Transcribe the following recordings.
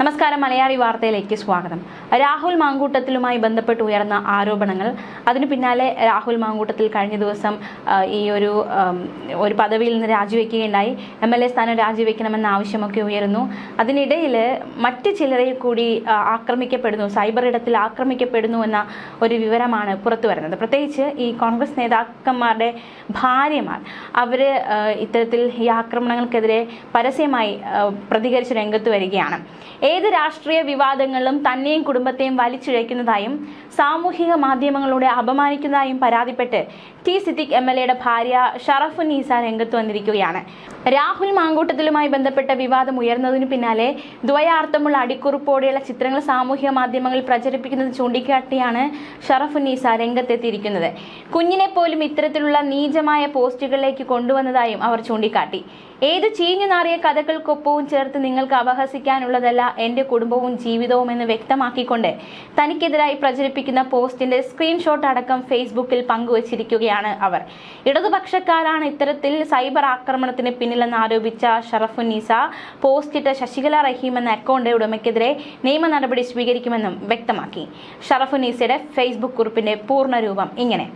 നമസ്കാരം മലയാളി വാർത്തയിലേക്ക് സ്വാഗതം. രാഹുൽ മാങ്കൂട്ടത്തിലുമായി ബന്ധപ്പെട്ട് ഉയർന്ന ആരോപണങ്ങൾ. അതിനു പിന്നാലെ രാഹുൽ മാങ്കൂട്ടത്തിൽ കഴിഞ്ഞ ദിവസം ഈ ഒരു ഒരു പദവിയിൽ നിന്ന് രാജിവെക്കുകയുണ്ടായി. എം എൽ എ സ്ഥാനം രാജിവെക്കണമെന്ന ആവശ്യമൊക്കെ ഉയരുന്നു. അതിനിടയിൽ മറ്റ് ചിലരെ കൂടി ആക്രമിക്കപ്പെടുന്നു സൈബർ ഇടത്തിൽ ആക്രമിക്കപ്പെടുന്നു എന്ന ഒരു വിവരമാണ് പുറത്തു വരുന്നത്. പ്രത്യേകിച്ച് ഈ കോൺഗ്രസ് നേതാക്കന്മാരുടെ ഭാര്യമാർ അവർ ഇത്തരത്തിൽ ഈ ആക്രമണങ്ങൾക്കെതിരെ പരസ്യമായി പ്രതികരിച്ച് രംഗത്ത് വരികയാണ്. ഏത് രാഷ്ട്രീയ വിവാദങ്ങളിലും തന്നെയും കുടുംബത്തെയും വലിച്ചിഴയ്ക്കുന്നതായും സാമൂഹിക മാധ്യമങ്ങളിലൂടെ അപമാനിക്കുന്നതായും പരാതിപ്പെട്ട് ടി സിദ്ദിഖ് എം എൽ എയുടെ ഭാര്യ ഷറഫുന്നീസ രംഗത്ത് വന്നിരിക്കുകയാണ്. രാഹുൽ മാങ്കൂട്ടത്തിലുമായി ബന്ധപ്പെട്ട വിവാദം ഉയർന്നതിന് പിന്നാലെ ദ്വയാർത്ഥമുള്ള അടിക്കുറിപ്പോടെയുള്ള ചിത്രങ്ങൾ സാമൂഹിക മാധ്യമങ്ങളിൽ പ്രചരിപ്പിക്കുന്നത് ചൂണ്ടിക്കാട്ടിയാണ് ഷറഫുന്നീസ രംഗത്തെത്തിയിരിക്കുന്നത്. കുഞ്ഞിനെ പോലും ഇത്തരത്തിലുള്ള നീചമായ പോസ്റ്റുകളിലേക്ക് കൊണ്ടുവന്നതായും അവർ ചൂണ്ടിക്കാട്ടി. ഏത് ചീഞ്ഞു നാറിയ കഥകൾക്കൊപ്പവും ചേർത്ത് നിങ്ങൾക്ക് അപഹസിക്കാനുള്ളതല്ല എന്റെ കുടുംബവും ജീവിതവും എന്ന് വ്യക്തമാക്കിക്കൊണ്ട് തനിക്കെതിരായി പ്രചരിപ്പിക്കുന്ന പോസ്റ്റിന്റെ സ്ക്രീൻഷോട്ട് അടക്കം ഫേസ്ബുക്കിൽ പങ്കുവച്ചിരിക്കുകയാണ് അവർ. ഇടതുപക്ഷക്കാരാണ് ഇത്തരത്തിൽ സൈബർ ആക്രമണത്തിന് പിന്നിലെന്ന് ആരോപിച്ച ഷറഫുന്നീസ പോസ്റ്റിട്ട ശശികല റഹീം എന്ന അക്കൗണ്ട് ഉടമയ്ക്കെതിരെ നിയമ നടപടി സ്വീകരിക്കുമെന്നും വ്യക്തമാക്കി. ഷറഫുന്നീസയുടെ ഫേസ്ബുക്ക് കുറിപ്പിന്റെ പൂർണരൂപം ഇങ്ങനെ.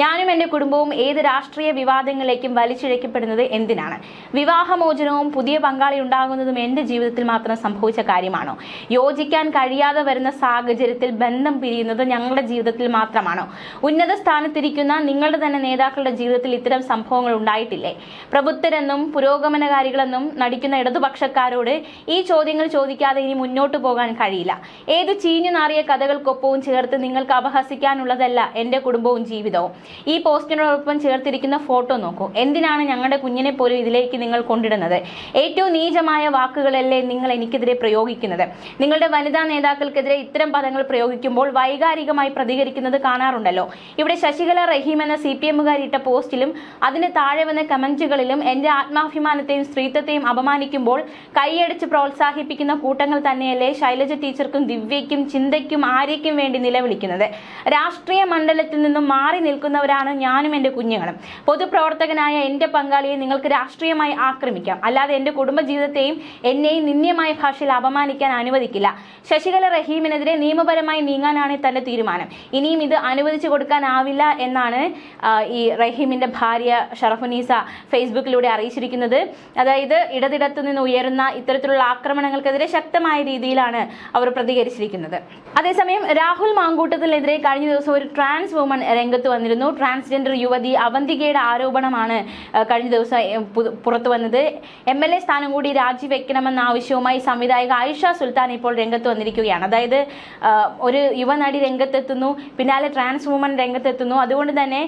ഞാനും എന്റെ കുടുംബവും ഏത് രാഷ്ട്രീയ വിവാദങ്ങളിലേക്കും വലിച്ചിഴക്കപ്പെടുന്നത് എന്തിനാണ്? വിവാഹമോചനവും പുതിയ പങ്കാളി ഉണ്ടാകുന്നതും എന്റെ ജീവിതത്തിൽ മാത്രം സംഭവിച്ച കാര്യമാണോ? യോജിക്കാൻ കഴിയാതെ വരുന്ന സാഹചര്യത്തിൽ ബന്ധം പിരിയുന്നത് ഞങ്ങളുടെ ജീവിതത്തിൽ മാത്രമാണോ? ഉന്നത സ്ഥാനത്തിരിക്കുന്ന നിങ്ങളുടെ തന്നെ നേതാക്കളുടെ ജീവിതത്തിൽ ഇത്തരം സംഭവങ്ങൾ ഉണ്ടായിട്ടില്ലേ? പ്രബുദ്ധരെന്നും പുരോഗമനകാരികളെന്നും നടിക്കുന്ന ഇടതുപക്ഷക്കാരോട് ഈ ചോദ്യങ്ങൾ ചോദിക്കാതെ ഇനി മുന്നോട്ട് പോകാൻ കഴിയില്ല. ഏത് ചീഞ്ഞു നാറിയ കഥകൾക്കൊപ്പവും ചേർത്ത് നിങ്ങൾക്ക് അപഹസിക്കാനുള്ളതല്ല എന്റെ കുടുംബവും ജീവിതവും. ഈ പോസ്റ്റിനോടൊപ്പം ചേർത്തിരിക്കുന്ന ഫോട്ടോ നോക്കൂ. എന്തിനാണ് ഞങ്ങളുടെ കുഞ്ഞിനെ പോലും ഇതിലേക്ക് നിങ്ങൾ കൊണ്ടിടുന്നത്? ഏറ്റവും നീചമായ വാക്കുകളല്ലേ നിങ്ങൾ എനിക്കെതിരെ പ്രയോഗിക്കുന്നത്. നിങ്ങളുടെ വനിതാ നേതാക്കൾക്കെതിരെ ഇത്തരം പദങ്ങൾ പ്രയോഗിക്കുമ്പോൾ വൈകാരികമായി പ്രതികരിക്കുന്നത് കാണാറുണ്ടല്ലോ. ഇവിടെ ശശികല റഹീം എന്ന സി പി എമ്മുകാരിട്ട പോസ്റ്റിലും അതിന് താഴെ വന്ന കമന്റുകളിലും എന്റെ ആത്മാഭിമാനത്തെയും സ്ത്രീത്വത്തെയും അപമാനിക്കുമ്പോൾ കൈയടിച്ച് പ്രോത്സാഹിപ്പിക്കുന്ന കൂട്ടങ്ങൾ തന്നെയല്ലേ ശൈലജ ടീച്ചർക്കും ദിവ്യയ്ക്കും ചിന്തയ്ക്കും ആര്യയ്ക്കും വേണ്ടി നിലവിളിക്കുന്നത്. രാഷ്ട്രീയ മണ്ഡലത്തിൽ നിന്നും മാറി നിൽക്കുന്നവരാണ് ഞാനും എന്റെ കുഞ്ഞുങ്ങളും. പൊതുപ്രവർത്തകനായ എന്റെ പങ്കാളിയെ നിങ്ങൾക്ക് രാഷ്ട്രീയമായി ആക്രമിക്കാം. അല്ലാതെ എന്റെ കുടുംബജീവിതത്തെയും എന്നെയും നിന്ദ്യമായ ഭാഷയിൽ അപമാനിക്കാൻ അനുവദിക്കില്ല. ശശികല റഹീമിനെതിരെ നിയമപരമായി നീങ്ങാനാണ് തന്റെ തീരുമാനം. ഇനിയും ഇത് അനുവദിച്ചു കൊടുക്കാനാവില്ല എന്നാണ് ഈ റഹീമിന്റെ ഭാര്യ ഷറഫുനീസ ഫേസ്ബുക്കിലൂടെ അറിയിച്ചിരിക്കുന്നത്. അതായത് ഇടതിടത്തു നിന്ന് ഉയരുന്ന ഇത്തരത്തിലുള്ള ആക്രമണങ്ങൾക്കെതിരെ ശക്തമായ രീതിയിലാണ് അവർ പ്രതികരിച്ചിരിക്കുന്നത്. അതേസമയം രാഹുൽ മാങ്കൂട്ടത്തിനെതിരെ കഴിഞ്ഞ ദിവസം ഒരു ട്രാൻസ് വുമൺ രംഗത്ത് വന്നിരുന്നു. ട്രാൻസ്ജെൻഡർ യുവതി അവന്തികയുടെ ആരോപണമാണ് കഴിഞ്ഞ ദിവസം പുറത്തു വന്നത്. എം എൽ എ സ്ഥാനം കൂടി രാജിവെക്കണമെന്ന ആവശ്യവുമായി സംവിധായക ആയിഷ സുൽത്താൻ ഇപ്പോൾ രംഗത്ത് വന്നിരിക്കുകയാണ്. അതായത് ഒരു യുവനടി രംഗത്തെത്തുന്നു പിന്നാലെ ട്രാൻസ് വുമൺ രംഗത്തെത്തുന്നു. അതുകൊണ്ട് തന്നെ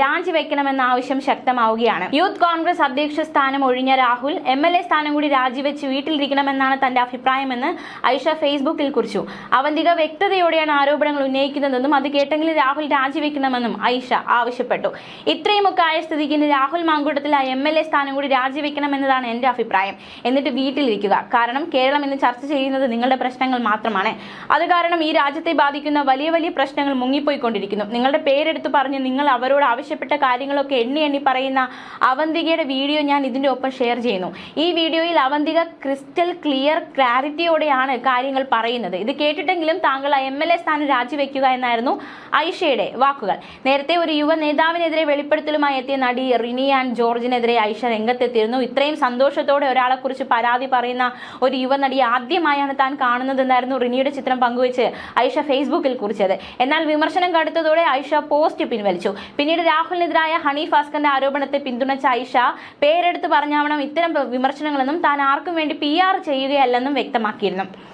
രാജിവെക്കണമെന്ന ആവശ്യം ശക്തമാവുകയാണ്. യൂത്ത് കോൺഗ്രസ് അധ്യക്ഷ സ്ഥാനം ഒഴിഞ്ഞ രാഹുൽ എം എൽ എ സ്ഥാനം കൂടി രാജിവെച്ച് വീട്ടിലിരിക്കണമെന്നാണ് തന്റെ അഭിപ്രായമെന്ന് ഐഷ ഫേസ്ബുക്കിൽ കുറിച്ചു. അവന്തിക വ്യക്തതയോടെയാണ് ആരോപണങ്ങൾ ഉന്നയിക്കുന്നതെന്നും അത് കേട്ടെങ്കിൽ രാഹുൽ രാജിവെക്കണമെന്നും ഐഷ ആവശ്യപ്പെട്ടു. ഇത്രയുമൊക്കെ ആയ സ്ഥിതിക്ക് രാഹുൽ മാങ്കൂട്ടത്തിൽ ആ എം എൽ എ സ്ഥാനം കൂടി രാജിവെക്കണമെന്നതാണ് എന്റെ അഭിപ്രായം. എന്നിട്ട് വീട്ടിലിരിക്കുക. കാരണം കേരളം ഇന്ന് ചർച്ച ചെയ്യുന്നത് നിങ്ങളുടെ പ്രശ്നങ്ങൾ മാത്രമാണ്. അത് കാരണം ഈ രാജ്യത്തെ ബാധിക്കുന്ന വലിയ വലിയ പ്രശ്നങ്ങൾ മുങ്ങിപ്പോയിക്കൊണ്ടിരിക്കുന്നു. നിങ്ങളുടെ പേരെടുത്ത് പറഞ്ഞ് നിങ്ങൾ അവരോട് ആവശ്യപ്പെട്ട കാര്യങ്ങളൊക്കെ എണ്ണി എണ്ണി പറയുന്ന അവന്തികയുടെ വീഡിയോ ഞാൻ ഇതിന്റെ ഒപ്പം ഷെയർ ചെയ്യുന്നു. ഈ വീഡിയോയിൽ അവന്തിക ക്രിസ്റ്റൽ ക്ലിയർ ക്ലാരിറ്റിയോടെയാണ് കാര്യങ്ങൾ പറയുന്നത്. ഇത് കേട്ടിട്ടെങ്കിലും താങ്കൾ ആ എം എൽ എ സ്ഥാനം രാജിവെക്കുക എന്നായിരുന്നു ഐഷയുടെ വാക്കുകൾ. നേരത്തെ ഒരു യുവ നേതാവിനെതിരെ വെളിപ്പെടുത്തലുമായി എത്തിയ നടി റിനി ആൻഡ് ജോർജിനെതിരെ ഐഷ രംഗത്തെത്തിയിരുന്നു. ഇത്രയും സന്തോഷത്തോടെ ഒരാളെക്കുറിച്ച് പരാതി പറയുന്ന ഒരു യുവ നടി ആദ്യമായാണ് താൻ കാണുന്നതെന്നായിരുന്നു റിനിയുടെ ചിത്രം പങ്കുവെച്ച് ഐഷ ഫേസ്ബുക്കിൽ കുറിച്ചത്. എന്നാൽ വിമർശനം കടുത്തതോടെ ഐഷ പോസ്റ്റ് പിൻവലിച്ചു. പിന്നീട് രാഹുലിനെതിരായ ഹണി ഭാസ്കറിന്റെ ആരോപണത്തെ പിന്തുണച്ച ഐഷ പേരെടുത്ത് പറഞ്ഞാവണം ഇത്തരം വിമർശനങ്ങളെന്നും താൻ ആർക്കും വേണ്ടി പി ചെയ്യുകയല്ലെന്നും വ്യക്തമാക്കിയിരുന്നു.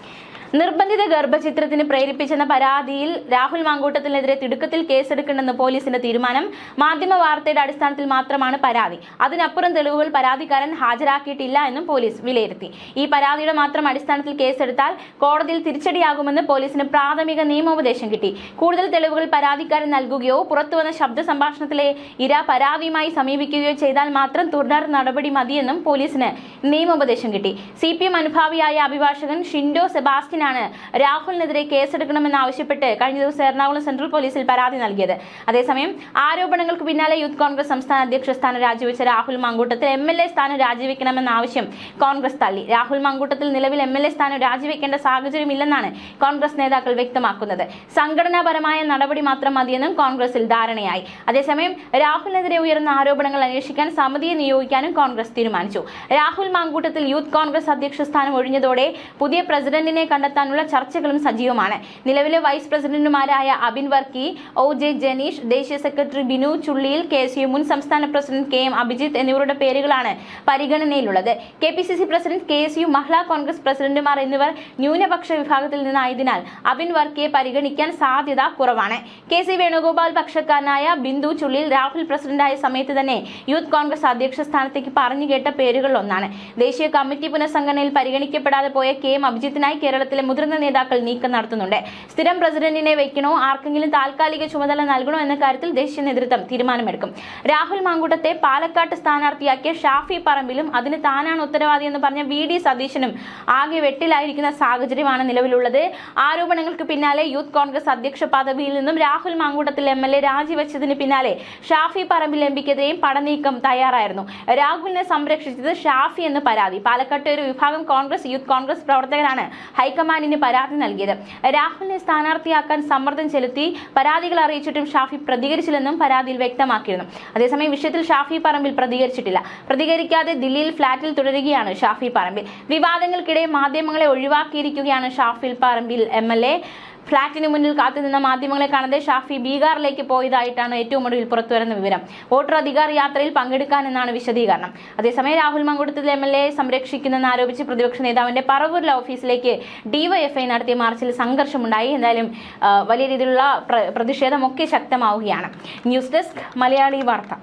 നിർബന്ധിത ഗർഭചിത്രത്തിന് പ്രേരിപ്പിച്ചെന്ന പരാതിയിൽ രാഹുൽ മാങ്കൂട്ടത്തിനെതിരെ തിടുക്കത്തിൽ കേസെടുക്കണമെന്ന് പോലീസിന്റെ തീരുമാനം മാധ്യമ വാർത്തയുടെ അടിസ്ഥാനത്തിൽ മാത്രമാണ് പരാതി. അതിനപ്പുറം തെളിവുകൾ പരാതിക്കാരൻ ഹാജരാക്കിയിട്ടില്ല എന്നും പോലീസ് വിലയിരുത്തി. ഈ പരാതിയുടെ മാത്രം അടിസ്ഥാനത്തിൽ കേസെടുത്താൽ കോടതിയിൽ തിരിച്ചടിയാകുമെന്ന് പോലീസിന് പ്രാഥമിക നിയമോപദേശം കിട്ടി. കൂടുതൽ തെളിവുകൾ പരാതിക്കാരൻ നൽകുകയോ പുറത്തുവന്ന ശബ്ദ സംഭാഷണത്തിലെ ഇര പരാതിയുമായി സമീപിക്കുകയോ ചെയ്താൽ മാത്രം തുടർ നടപടി മതിയെന്നും പോലീസിന് നിയമോപദേശം കിട്ടി. സി പി എം അനുഭാവിയായ അഭിഭാഷകൻ ഷിൻഡോ സെബാസ്റ്റ്യൻ പതിനാറിനാണ് രാഹുലിനെതിരെ കേസെടുക്കണമെന്നാവശ്യപ്പെട്ട് കഴിഞ്ഞ ദിവസം എറണാകുളം സെൻട്രൽ പോലീസിൽ പരാതി നൽകിയത്. അതേസമയം ആരോപണങ്ങൾക്ക് പിന്നാലെ യൂത്ത് കോൺഗ്രസ് സംസ്ഥാന അധ്യക്ഷ സ്ഥാനം രാജിവെച്ച Rahul Mamkootathil M L A സ്ഥാനം രാജിവെക്കണമെന്ന ആവശ്യം കോൺഗ്രസ് തള്ളി. രാഹുൽ മാങ്കൂട്ടത്തിൽ നിലവിൽ എം എൽ എ സ്ഥാനം രാജിവെക്കേണ്ട സാഹചര്യമില്ലെന്നാണ് കോൺഗ്രസ് നേതാക്കൾ വ്യക്തമാക്കുന്നത്. സംഘടനാപരമായ നടപടി മാത്രം മതിയെന്നും കോൺഗ്രസിൽ ധാരണയായി. അതേസമയം രാഹുലിനെതിരെ ഉയർന്ന ആരോപണങ്ങൾ അന്വേഷിക്കാൻ സമിതിയെ നിയോഗിക്കാനും കോൺഗ്രസ് തീരുമാനിച്ചു. രാഹുൽ മാങ്കൂട്ടത്തിൽ യൂത്ത് കോൺഗ്രസ് അധ്യക്ഷ സ്ഥാനം ഒഴിഞ്ഞതോടെ പുതിയ പ്രസിഡന്റിനെ കണ്ടെത്താനുള്ള ചർച്ചകളും സജീവമാണ്. നിലവിലെ വൈസ് പ്രസിഡന്റുമാരായ അബിൻ വർക്കി ഒ ജെ ജനീഷ് ദേശീയ secretary Binu Chulliyil K C മുൻ സംസ്ഥാന പ്രസിഡന്റ് കെ എം അഭിജിത്ത് എന്നിവരുടെ പേരുകളാണ് പരിഗണനയിലുള്ളത്. K P C C president K S U Mahila Congress പ്രസിഡന്റുമാർ എന്നിവർ ന്യൂനപക്ഷ വിഭാഗത്തിൽ നിന്നായതിനാൽ അബിൻ വർക്കിയെ പരിഗണിക്കാൻ സാധ്യത കുറവാണ്. കെ സി വേണുഗോപാൽ പക്ഷക്കാരനായ ബിന്ദു ചുള്ളിൽ രാഹുൽ പ്രസിഡന്റായ സമയത്ത് തന്നെ യൂത്ത് കോൺഗ്രസ് അധ്യക്ഷ സ്ഥാനത്തേക്ക് പറഞ്ഞു കേട്ട പേരുകളിൽ ഒന്നാണ്. ദേശീയ കമ്മിറ്റി പുനഃസംഘടനയിൽ പരിഗണിക്കപ്പെടാതെ പോയ കെ എം അഭിജിത്തിനായി കേരളത്തിലെ മുതിർന്ന നേതാക്കൾ നീക്കം നടത്തുന്നുണ്ട്. സ്ഥിരം പ്രസിഡന്റിനെ വയ്ക്കണോ? ആർക്കെങ്കിലും താൽക്കാലിക ചുമതല നൽകണോ എന്ന കാര്യത്തിൽ ദേശീയ നേതൃത്വം തീരുമാനമെടുക്കും. രാഹുൽ മാങ്കൂട്ടത്തെ പാലക്കാട്ട് സ്ഥാനാർത്ഥിയാക്കിയ ഷാഫി പറമ്പിലും അതിന് താനാണ് ഉത്തരവാദി എന്ന് പറഞ്ഞ വി ഡി സതീശനും ആകെ വെട്ടിലായിരിക്കുന്ന സാഹചര്യമാണ് നിലവിലുള്ളത്. ആരോപണങ്ങൾക്ക് പിന്നാലെ യൂത്ത് കോൺഗ്രസ് അധ്യക്ഷ പദവിയിൽ നിന്നും Rahul Mamkootathil M L A രാജിവെച്ചതിന് പിന്നാലെ ഷാഫി പറമ്പിൽ എം പിക്കെതിരെയും പടനീക്കം തയ്യാറായിരുന്നു. രാഹുലിനെ സംരക്ഷിച്ചത് ഷാഫി എന്ന് പരാതി. പാലക്കാട്ടെ ഒരു വിഭാഗം കോൺഗ്രസ് യൂത്ത് കോൺഗ്രസ് പ്രവർത്തകരാണ് ഹൈക്കമാൻഡിന് പരാതി നൽകിയത്. രാഹുലിനെ സ്ഥാനാർത്ഥിയാക്കാൻ സമ്മർദ്ദം ചെലുത്തി പരാതികൾ അറിയിച്ചിട്ടും ഷാഫി പ്രതികരിച്ചില്ലെന്നും പരാതിയിൽ വ്യക്തമാക്കിയിരുന്നു. അതേസമയം വിഷയത്തിൽ ഷാഫി പറമ്പിൽ പ്രതികരിച്ചിട്ടില്ല. പ്രതികരിക്കാതെ ദില്ലിയിൽ ഫ്ളാറ്റിൽ തുടരുകയാണ് ഷാഫി പറമ്പിൽ. വിവാദങ്ങൾക്കിടെ മാധ്യമങ്ങളെ ഒഴിവാക്കിയിരിക്കുകയാണ് Shafi Parambil M L A. ഫ്ളാറ്റിന് മുന്നിൽ കാത്തുനിന്ന മാധ്യമങ്ങളെ കാണാതെ ഷാഫി ബീഹാറിലേക്ക് പോയതായിട്ടാണ് ഏറ്റവും ഒടുവിൽ പുറത്തുവരുന്ന വിവരം. വോട്ടർ അധികാർ യാത്രയിൽ പങ്കെടുക്കാനെന്നാണ് വിശദീകരണം. അതേസമയം Rahul Mamkootathil M L A സംരക്ഷിക്കുന്നെന്ന് ആരോപിച്ച് പ്രതിപക്ഷ നേതാവിന്റെ പറവൂരിലെ ഓഫീസിലേക്ക് ഡിവൈഎഫ്ഐ നടത്തിയ മാർച്ചിൽ സംഘർഷമുണ്ടായി. എന്തായാലും വലിയ രീതിയിലുള്ള പ്രതിഷേധമൊക്കെ ശക്തമാവുകയാണ്. ന്യൂസ് ഡെസ്ക് മലയാളി വാർത്ത.